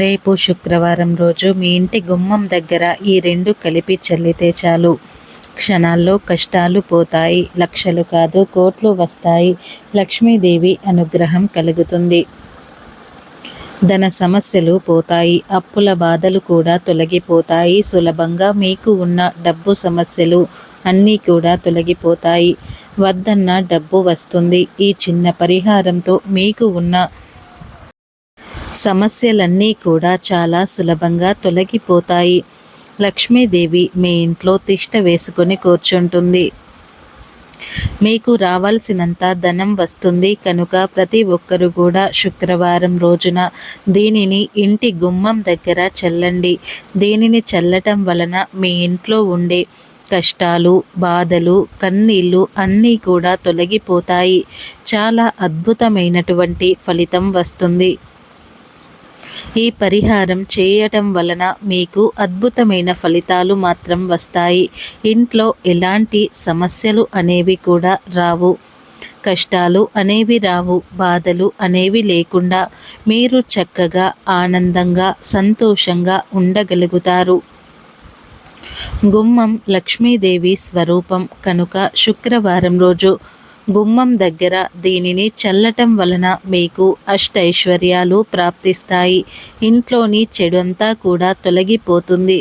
రేపు శుక్రవారం రోజు మీ ఇంటి గుమ్మం దగ్గర ఈ రెండు కలిపి చల్లితే చాలు. క్షణాల్లో కష్టాలు పోతాయి లక్షలు కాదు కోట్లు వస్తాయి. లక్ష్మీదేవి అనుగ్రహం కలుగుతుంది. ధన సమస్యలు పోతాయి అప్పుల బాధలు కూడా తొలగిపోతాయి. సులభంగా మీకు ఉన్న డబ్బు సమస్యలు అన్నీ కూడా తొలగిపోతాయి. వద్దన్న డబ్బు వస్తుంది. ఈ చిన్న పరిహారంతో మీకు ఉన్న సమస్యలన్నీ కూడా చాలా సులభంగా తొలగిపోతాయి. లక్ష్మీదేవి మీ ఇంట్లో తిష్ట వేసుకొని కూర్చుంటుంది. మీకు రావాల్సినంత ధనం వస్తుంది కనుక ప్రతి ఒక్కరు కూడా శుక్రవారం రోజున దీనిని ఇంటి గుమ్మం దగ్గర చల్లండి. దీనిని చల్లటం వలన మీ ఇంట్లో ఉండే కష్టాలు బాధలు కన్నీళ్ళు అన్నీ కూడా తొలగిపోతాయి. చాలా అద్భుతమైనటువంటి ఫలితం వస్తుంది. ఈ పరిహారం చేయటం వలన మీకు అద్భుతమైన ఫలితాలు మాత్రం వస్తాయి. ఇంట్లో ఎలాంటి సమస్యలు అనేవి కూడా రావు. కష్టాలు అనేవి రావు బాధలు అనేవి లేకుండా మీరు చక్కగా ఆనందంగా సంతోషంగా ఉండగలుగుతారు. గుమ్మం లక్ష్మీదేవి స్వరూపం కనుక శుక్రవారం రోజు గుమ్మం దగ్గర దీనిని చల్లటం వలన మీకు అష్టైశ్వర్యాలు ప్రాప్తిస్తాయి. ఇంట్లోని చెడంతా కూడా తొలగిపోతుంది.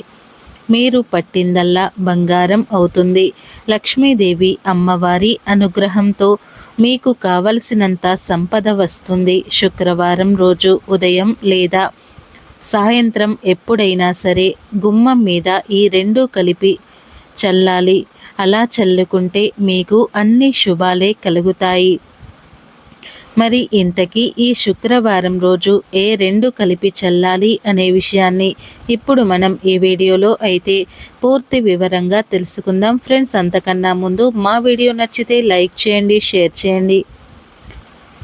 మీరు పట్టిందల్లా బంగారం అవుతుంది. లక్ష్మీదేవి అమ్మవారి అనుగ్రహంతో మీకు కావలసినంత సంపద వస్తుంది. శుక్రవారం రోజు ఉదయం లేదా సాయంత్రం ఎప్పుడైనా సరే గుమ్మం మీద ఈ రెండు కలిపి చల్లాలి. అలా చల్లుకుంటే మీకు అన్ని శుభాలే కలుగుతాయి. మరి ఇంతకీ ఈ శుక్రవారం రోజు ఏ రెండు కలిపి చల్లాలి అనే విషయాన్ని ఇప్పుడు మనం ఈ వీడియోలో అయితే పూర్తి వివరంగా తెలుసుకుందాం. ఫ్రెండ్స్ అంతకన్నా ముందు మా వీడియో నచ్చితే లైక్ చేయండి షేర్ చేయండి.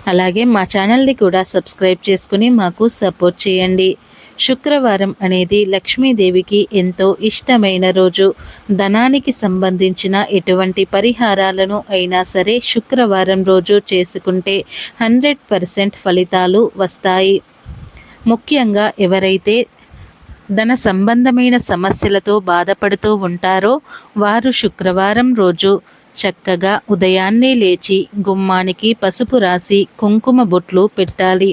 అలాగే మా ఛానల్ని కూడా సబ్స్క్రైబ్ చేసుకుని మాకు సపోర్ట్ చేయండి. శుక్రవారం అనేది లక్ష్మీదేవికి ఎంతో ఇష్టమైన రోజు. ధనానికి సంబంధించిన ఎటువంటి పరిహారాలను అయినా సరే శుక్రవారం రోజు చేసుకుంటే హండ్రెడ్ పర్సెంట్ ఫలితాలు వస్తాయి. ముఖ్యంగా ఎవరైతే ధన సంబంధమైన సమస్యలతో బాధపడుతూ ఉంటారో వారు శుక్రవారం రోజు చక్కగా ఉదయాన్నే లేచి గుమ్మానికి పసుపు రాసి కుంకుమ బొట్లు పెట్టాలి.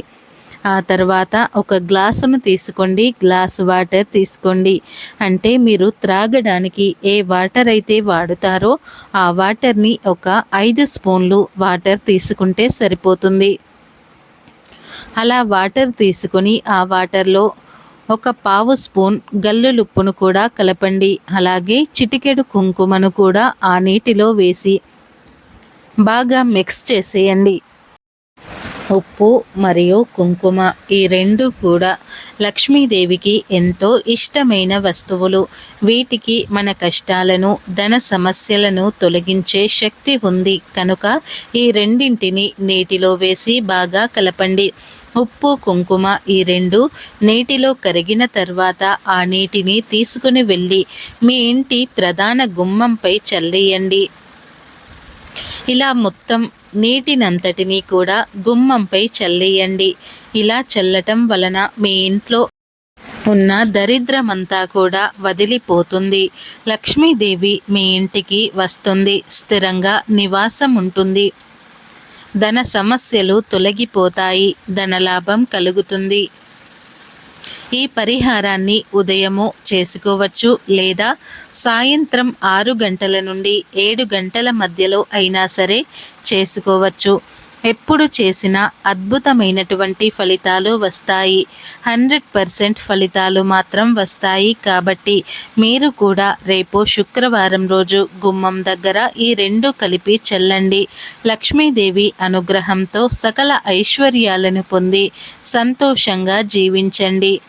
ఆ తర్వాత ఒక గ్లాసును తీసుకోండి గ్లాసు వాటర్ తీసుకోండి. అంటే మీరు త్రాగడానికి ఏ వాటర్ అయితే వాడుతారో ఆ వాటర్ని ఒక ఐదు స్పూన్లు వాటర్ తీసుకుంటే సరిపోతుంది. అలా వాటర్ తీసుకొని ఆ వాటర్లో ఒక పావు స్పూన్ గల్లులుప్పును కూడా కలపండి. అలాగే చిటికెడు కుంకుమను కూడా ఆ నీటిలో వేసి బాగా మిక్స్ చేసేయండి. ఉప్పు మరియు కుంకుమ ఈ రెండు కూడా లక్ష్మీదేవికి ఎంతో ఇష్టమైన వస్తువులు. వీటికి మన కష్టాలను ధన సమస్యలను తొలగించే శక్తి ఉంది. కనుక ఈ రెండింటిని నీటిలో వేసి బాగా కలపండి. ఉప్పు కుంకుమ ఈ రెండు నీటిలో కరిగిన తర్వాత ఆ నీటిని తీసుకుని వెళ్ళి మీ ఇంటి ప్రధాన గుమ్మంపై చల్లేయండి. ఇలా మొత్తం నీటినంతటినీ కూడా గుమ్మంపై చల్లేయండి. ఇలా చల్లటం వలన మీ ఇంట్లో ఉన్న దరిద్రమంతా కూడా వదిలిపోతుంది. లక్ష్మీదేవి మీ ఇంటికి వస్తుంది. స్థిరంగా నివాసం ఉంటుంది ధన సమస్యలు తొలగిపోతాయి. ధనలాభం కలుగుతుంది. ఈ పరిహారాన్ని ఉదయము చేసుకోవచ్చు లేదా సాయంత్రం ఆరు గంటల నుండి ఏడు గంటల మధ్యలో అయినా సరే చేసుకోవచ్చు. ఎప్పుడు చేసినా అద్భుతమైనటువంటి ఫలితాలు వస్తాయి. హండ్రెడ్ పర్సెంట్ ఫలితాలు మాత్రం వస్తాయి కాబట్టి మీరు కూడా రేపు శుక్రవారం రోజు గుమ్మం దగ్గర ఈ రెండు కలిపి చెల్లండి. లక్ష్మీదేవి అనుగ్రహంతో సకల ఐశ్వర్యాలను పొంది సంతోషంగా జీవించండి.